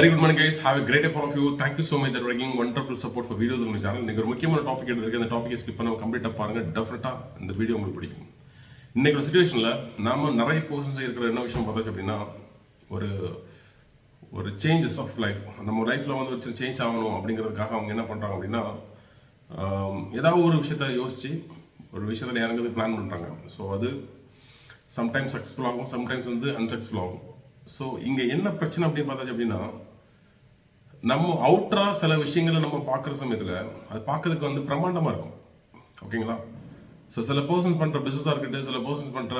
Very good morning guys have great for of you of you. Thank you so much that working wonderful support for channel இன்னைக்கு ஒரு முக்கியமான topic எடுத்துருக்கு அந்த டாப்பிக்கை skip பண்ணாமல் கம்ப்ளீட்டாக பாருங்கள் டெஃபினட்டாக இந்த வீடியோ உங்களுக்கு பிடிக்கும். இன்னைக்கு ஒரு சுச்சுவேஷனில் நாம் நிறைய போர்ஷன்ஸ் இருக்கிற என்ன விஷயம் பார்த்தாச்சு அப்படின்னா ஒரு ஒரு சேஞ்சஸ் ஆஃப் லைஃப் நம்ம லைஃப்பில் வந்து ஒரு சேஞ்ச் ஆகணும் அப்படிங்கிறதுக்காக அவங்க என்ன பண்ணுறாங்க அப்படின்னா ஏதாவது ஒரு விஷயத்த யோசித்து ஒரு விஷயத்தில் இறங்குறது பிளான் பண்ணுறாங்க ஸோ அது சம்டைம்ஸ் சக்ஸஸ்ஃபுல் ஆகும் சம்டைம்ஸ் வந்து அன்சக்ஸஸ்ஃபுல் ஆகும். ஸோ இங்கே என்ன பிரச்சனை அப்படின்னு பார்த்தாச்சு அப்படின்னா நம்ம அவுட்ரா சில விஷயங்களை நம்ம பார்க்குற சமயத்தில் அது பார்க்கறதுக்கு வந்து பிரம்மாண்டமாக இருக்கும். ஓகேங்களா ஸோ சில பர்சன்ஸ் பண்ணுற பிஸ்னஸாக இருக்கட்டும் சில பர்சன்ஸ் பண்ணுற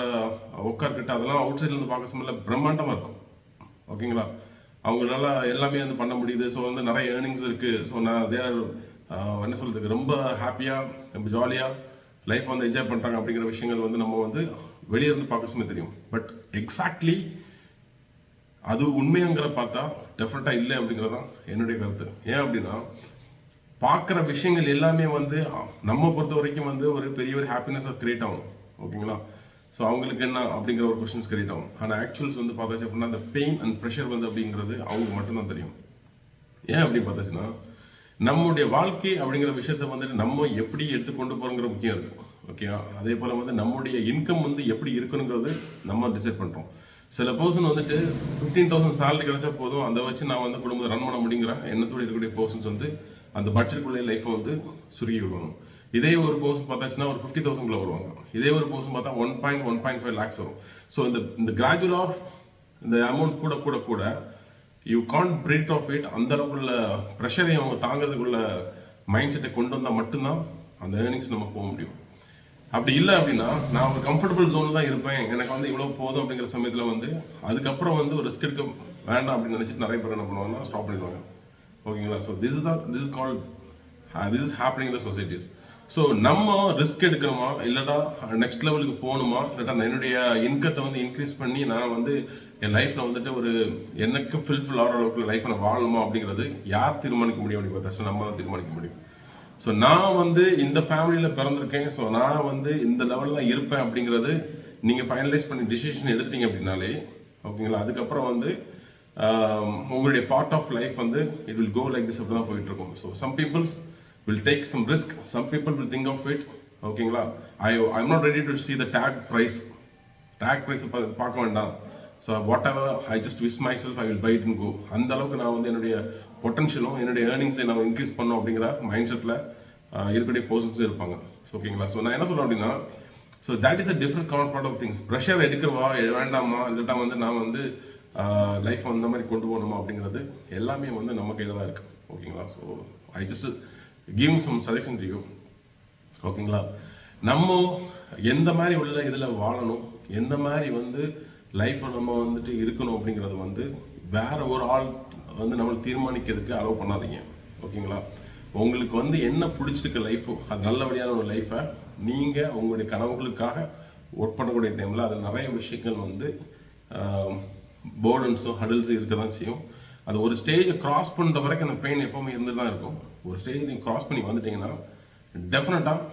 ஒர்க்காக இருக்கட்டும் அதெல்லாம் அவுட் சைட்லேருந்து பார்க்க சமயத்தில் பிரம்மாண்டமாக இருக்கும். ஓகேங்களா அவங்களால எல்லாமே வந்து பண்ண முடியுது. ஸோ வந்து நிறைய ஏர்னிங்ஸ் இருக்குது ஸோ நான் தேர் என்ன சொல்கிறதுக்கு ரொம்ப ஹாப்பியாக ரொம்ப ஜாலியாக லைஃப் வந்து என்ஜாய் பண்ணுறாங்க அப்படிங்கிற விஷயங்கள் வந்து நம்ம வந்து வெளியே இருந்து பார்க்க சமயம் தெரியும். பட் எக்ஸாக்ட்லி அது உண்மையாங்கிற பார்த்தா டெஃபினட்டாக இல்லை அப்படிங்கிறது தான் என்னுடைய கருத்து. ஏன் அப்படின்னா பார்க்குற விஷயங்கள் எல்லாமே வந்து நம்ம பொறுத்த வரைக்கும் வந்து ஒரு பெரிய ஒரு ஹாப்பினஸாக கிரியேட் ஆகும். ஓகேங்களா? ஸோ அவங்களுக்கு என்ன அப்படிங்கிற ஒரு கொஷின்ஸ் கிரியேட் ஆகும். ஆனால் ஆக்சுவல்ஸ் வந்து பார்த்தாச்சு அப்படின்னா அந்த பெயின் அண்ட் ப்ரெஷர் வந்து அப்படிங்கிறது அவங்களுக்கு மட்டும்தான் தெரியும். ஏன் அப்படி பார்த்தாச்சுன்னா நம்முடைய வாழ்க்கை அப்படிங்கிற விஷயத்த வந்துட்டு நம்ம எப்படி எடுத்து கொண்டு போகிறோங்கிற முக்கியம் இருக்குது ஓகே அதே போல் வந்து நம்முடைய இன்கம் வந்து எப்படி இருக்கணுங்கிறது நம்ம டிசைட் பண்ணுறோம் சில பர்சன் வந்துட்டு ஃபிஃப்டீன் தௌசண்ட் சேலரி கிடைச்சா போதும் அதை வச்சு நான் வந்து குடும்பத்தை ரன் பண்ண முடியுங்கிற எண்ணத்தோடு இருக்கக்கூடிய பர்சன்ஸ் வந்து அந்த பட்ஜெட்டுக்குள்ளே லைஃப்பை வந்து சுருகி விடுவாங்க. இதே ஒரு பர்சன் பார்த்தாச்சுன்னா ஒரு ஃபிஃப்டி தௌசண்ட்குள்ள வருவாங்க. இதே ஒரு பர்சன் பார்த்தா one point one point five lakhs வரும். ஸோ இந்த இந்த கிராஜுவல் ஆஃப் இந்த அமௌண்ட் கூட கூட கூட you can't break of it அந்த அளவுக்குள்ள ப்ரெஷரை அவங்க தாங்கிறதுக்குள்ள மைண்ட் செட்டை கொண்டு வந்தால் மட்டும்தான் அந்த ஏர்னிங்ஸ் நம்ம போக முடியும். அப்படி இல்லை அப்படின்னா நான் ஒரு கம்ஃபர்டபுள் ஜோனில் தான் இருப்பேன். எனக்கு வந்து இவ்வளோ போதும் அப்படிங்கிற சமயத்தில் வந்து அதுக்கப்புறம் வந்து ஒரு ரிஸ்க் எடுக்க வேண்டாம் அப்படின்னு நினச்சிட்டு நிறைய பேர் என்ன பண்ணுவாங்கன்னா ஸ்டாப் பண்ணிடுவாங்க. ஓகேங்களா ஸோ திஸ் தான் this call this is happening the societies so நம்ம ரிஸ்க் எடுக்கணுமா? இல்லைடா நெக்ஸ்ட் லெவலுக்கு போகணுமா? இல்லாட்டா என்னுடைய இன்கத்தை வந்து இன்க்ரீஸ் பண்ணி நான் வந்து என் லைஃப்பில் வந்துட்டு ஒரு எனக்கு ஃபில்ஃபில் ஆகிற அளவுக்கு லைஃப்பை நான் வாழணுமா அப்படிங்கிறது யார் தீர்மானிக்க முடியும் அப்படின்னு பார்த்தா நம்ம தான் தீர்மானிக்க முடியும். ஸோ நான் வந்து இந்த ஃபேமிலியில் பிறந்திருக்கேன். ஸோ நான் வந்து இந்த லெவலில் தான் இருப்பேன் அப்படிங்கிறது நீங்கள் ஃபைனலைஸ் பண்ணி டிசிஷன் எடுத்தீங்க அப்படின்னாலே ஓகேங்களா அதுக்கப்புறம் வந்து உங்களுடைய பார்ட் ஆஃப் லைஃப் வந்து it will go like this அப்படி தான் போயிட்டுருக்கும் so some peoples will take some risk some people will think of it ஓகேங்களா I I not ready to see the take price take price பார்க்க வேண்டாம். So whatever I just wish myself I will bite in go அந்த அளவுக்கு நான் வந்து என்னுடைய பொட்டன்ஷியலும் என்னுடைய ஏர்னிங்ஸை நான் இன்க்ரீஸ் பண்ணோம் அப்படிங்கிற மைண்ட் செட்டில் இருக்கக்கூடிய பர்சன்ஸும் இருப்பாங்க. ஸோ ஓகேங்களா ஸோ நான் என்ன சொல்கிறேன் அப்படின்னா so that is a different count part of things pressure எடுக்கிறவா வேண்டாமா இல்லாட்டா வந்து நான் வந்து லைஃப் அந்த மாதிரி கொண்டு போகணுமா அப்படிங்கிறது எல்லாமே வந்து நம்ம கையில் தான் இருக்கு. ஓகேங்களா so I just giving some suggestion to you ஓகேங்களா நம்ம எந்த மாதிரி உள்ள இதில் வாழணும் எந்த மாதிரி வந்து லைஃப்பை நம்ம வந்துட்டு இருக்கணும் அப்படிங்கிறது வந்து வேற ஒரு ஆள் வந்து நம்மளை தீர்மானிக்கிறதுக்கு அலோவ் பண்ணாதீங்க. ஓகேங்களா? உங்களுக்கு வந்து என்ன பிடிச்சிருக்க லைஃபோ அது நல்லபடியான ஒரு லைஃப்பை நீங்கள் உங்களுடைய கனவுகளுக்காக ஒர்க் பண்ணக்கூடிய டைமில் அதில் நிறைய விஷயங்கள் வந்து போர்டன்ஸும் ஹடில்ஸும் இருக்க தான் செய்யும். அது ஒரு ஸ்டேஜை கிராஸ் பண்ணுற வரைக்கும் அந்த பெயின் எப்போவுமே இருந்துட்டு தான் இருக்கும். ஒரு ஸ்டேஜ் நீங்கள் கிராஸ் பண்ணி வந்துட்டீங்கன்னா டெஃபினட்டாக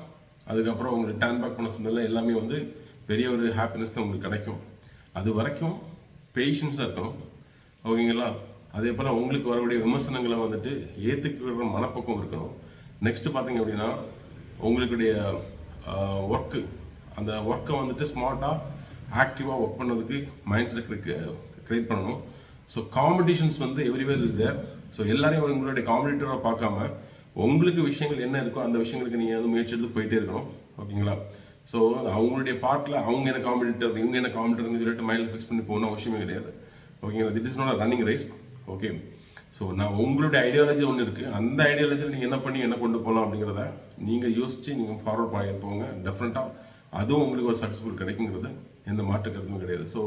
அதுக்கப்புறம் உங்களுக்கு டேன் பேக் பண்ண சொன்னதில் எல்லாமே வந்து பெரிய ஒரு ஹாப்பினஸ் தான் உங்களுக்கு கிடைக்கும். அது வரைக்கும் பேஷன்ஸாக இருக்கணும். ஓகேங்களா? அதே போல் உங்களுக்கு வரக்கூடிய விமர்சனங்களை வந்துட்டு ஏற்றுக்கிற மனப்பக்கம் இருக்கணும். நெக்ஸ்ட்டு பார்த்தீங்க அப்படின்னா உங்களுடைய ஒர்க்கு அந்த ஒர்க்கை வந்துட்டு ஸ்மார்ட்டாக ஆக்டிவாக ஒர்க் பண்ணதுக்கு மைண்ட் செட் கிரியேட் பண்ணணும். ஸோ காம்படிஷன்ஸ் வந்து எவ்ரிவேர் இஸ் தேர் ஸோ எல்லாரையும் உங்களுடைய காம்படிட்டராக பார்க்காம உங்களுக்கு விஷயங்கள் என்ன இருக்கோ அந்த விஷயங்களுக்கு நீங்கள் வந்து முயற்சி எடுத்து போயிட்டே இருக்கணும். ஓகேங்களா? ஸோ அது அவங்களுடைய பார்ட்டில் அவங்க என்ன காம்படிட்டர் இவங்க என்ன காம்படிட்டர்னு சொல்லிட்டு மைண்டில் ஃபிக்ஸ் பண்ணி போகணும் அவசியமே கிடையாது. ஓகேங்களா that is not running race okay so நான் உங்களுடைய ஐடியாலஜி ஒன்று இருக்குது அந்த ஐடியாலஜியில் நீங்கள் என்ன பண்ணி என்ன கொண்டு போகலாம் அப்படிங்கிறத நீங்கள் யோசித்து நீங்கள் ஃபார்வர்ட் பண்ணி போங்க. அதுவும் உங்களுக்கு ஒரு சக்ஸஸ்ஃபுல் கிடைக்குங்கிறது எந்த மாற்று கருத்தும் கிடையாது. ஸோ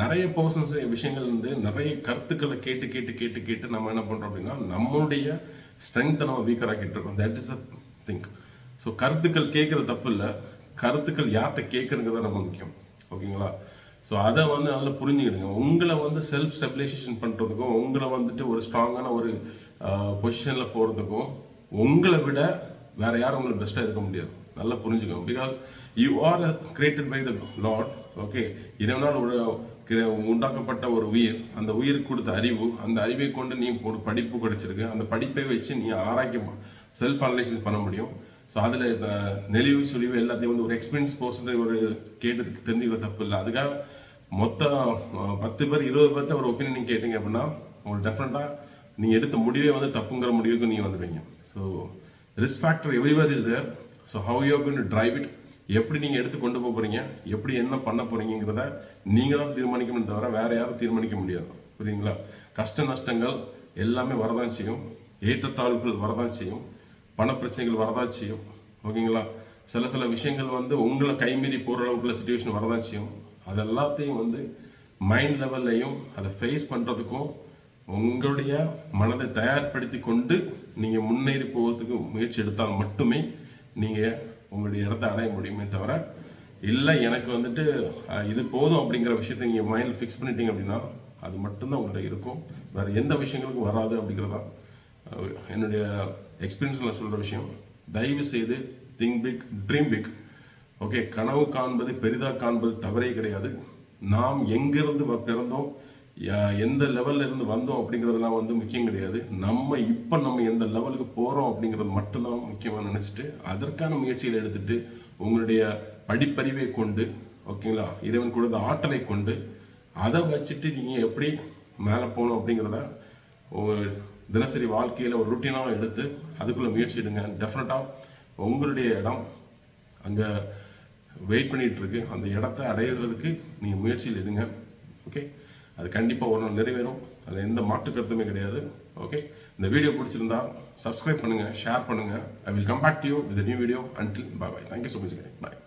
நிறைய பர்சன்ஸ் விஷயங்கள் வந்து நிறைய கருத்துக்களை கேட்டு கேட்டு கேட்டு கேட்டு நம்ம என்ன பண்ணுறோம் அப்படின்னா நம்மளுடைய ஸ்ட்ரென்த்தை நம்ம வீக்கராக்கிட்டு இருக்கோம். That is a think so கருத்துக்கள் கேட்குறது தப்பு இல்லை. கருத்துக்கள் யார்கிட்ட கேட்குறங்கிறது ரொம்ப முக்கியம். ஓகேங்களா? ஸோ அதை வந்து நல்லா புரிஞ்சுக்கிடுங்க. உங்களை வந்து செல்ஃப் ஸ்டெபிலைசேஷன் பண்ணுறதுக்கும் உங்களை வந்துட்டு ஒரு ஸ்ட்ராங்கான ஒரு பொசிஷனில் போகிறதுக்கும் உங்களை விட வேறு யாரும் உங்களுக்கு பெஸ்ட்டாக இருக்க முடியாது. நல்லா புரிஞ்சுக்கோங்க. Because you are created by the lot okay இரவு ஒரு உண்டாக்கப்பட்ட ஒரு உயிர் அந்த உயிருக்கு கொடுத்த அறிவு அந்த அறிவை கொண்டு நீ ஒரு படிப்பு கிடைச்சிருக்கு அந்த படிப்பை வச்சு நீ ஆராய்ச்சி செல்ஃப் அனலைசிஸ் பண்ண முடியும். ஸோ அதில் நெளிவு சுழிவு எல்லாத்தையும் வந்து ஒரு எக்ஸ்பீரியன்ஸ் பர்சன் ஒரு கேட்டதுக்கு தெரிஞ்சுக்கிற தப்பு இல்லை. அதுக்காக மொத்தம் பத்து பேர் இருபது பேர்கிட்ட ஒரு ஒப்பீனியன் நீங்கள் கேட்டிங்க அப்படின்னா உங்களுக்கு டெஃபினட்டாக நீங்கள் எடுத்த முடிவே வந்து தப்புங்கிற முடிவுக்கு நீங்கள் வந்துடுவீங்க. So risk factor everywhere is there so how you going to drive it எப்படி நீங்கள் எடுத்து கொண்டு போக போகிறீங்க எப்படி என்ன பண்ண போகிறீங்கிறத நீங்கள் தான் தீர்மானிக்கணும் தவிர வேறு யாரும் தீர்மானிக்க முடியாது. புரியுங்களா கஷ்ட நஷ்டங்கள் எல்லாமே வரதான் செய்யும். ஏற்றத்தாழ்வுகள் வரதான் செய்யும். பணப்பிரச்சனைகள் வரதான் செய்யும் ஓகேங்களா? சில சில விஷயங்கள் வந்து உங்களை கைமீறி போகிற அளவுக்குள்ள சுச்சுவேஷன் வரதான் செய்யும் அது எல்லாத்தையும் வந்து மைண்ட் லெவல்லையும் அதை ஃபேஸ் பண்ணுறதுக்கும் உங்களுடைய மனதை தயார்படுத்தி கொண்டு நீங்கள் முன்னேறி போகிறதுக்கு முயற்சி எடுத்தால் மட்டுமே நீங்கள் உங்களுடைய இடத்த அடைய முடியுமே தவிர இல்லை எனக்கு வந்துட்டு இது போதும் அப்படிங்கிற விஷயத்தை நீங்கள் மைண்டில் ஃபிக்ஸ் பண்ணிட்டீங்க அப்படின்னா அது மட்டும்தான் உங்கள்கிட்ட இருக்கும். வேறு எந்த விஷயங்களுக்கும் வராது அப்படிங்கிறதான் என்னுடைய எக்ஸ்பீரியன்ஸில் சொல்கிற விஷயம் தயவு செய்து think big dream big okay கனவு காண்பது பெரிதாக காண்பது தவறே கிடையாது. நாம் எங்கேருந்து வ- பிறந்தோம் எந்த லெவலில் இருந்து வந்தோம் அப்படிங்கிறதுலாம் வந்து முக்கியம் கிடையாது. நம்ம இப்போ நம்ம எந்த லெவலுக்கு போகிறோம் அப்படிங்கிறது மட்டும்தான் முக்கியமாக நினச்சிட்டு அதற்கான முயற்சிகளை எடுத்துட்டு உங்களுடைய படிப்பறிவை கொண்டு ஓகேங்களா இறைவன் கொடுத்த ஆற்றலை கொண்டு அதை வச்சுட்டு நீங்கள் எப்படி மேலே போகணும் அப்படிங்கிறத தினசரி வாழ்க்கையில் ஒரு ருட்டீனாக எடுத்து அதுக்குள்ளே முயற்சி எடுங்க. டெஃபினட்டாக உங்களுடைய இடம் அங்கே வெயிட் பண்ணிகிட்ருக்கு அந்த இடத்த அடையிறதுக்கு நீங்கள் முயற்சியில் எடுங்க. ஓகே அது கண்டிப்பாக ஒரு நாள் நிறைவேறும். அதில் எந்த மாற்று கருத்துமே கிடையாது. ஓகே இந்த வீடியோ பிடிச்சிருந்தா சப்ஸ்கிரைப் பண்ணுங்கள் ஷேர் பண்ணுங்கள் I will come back to you with new video until bye bye thank you so much bye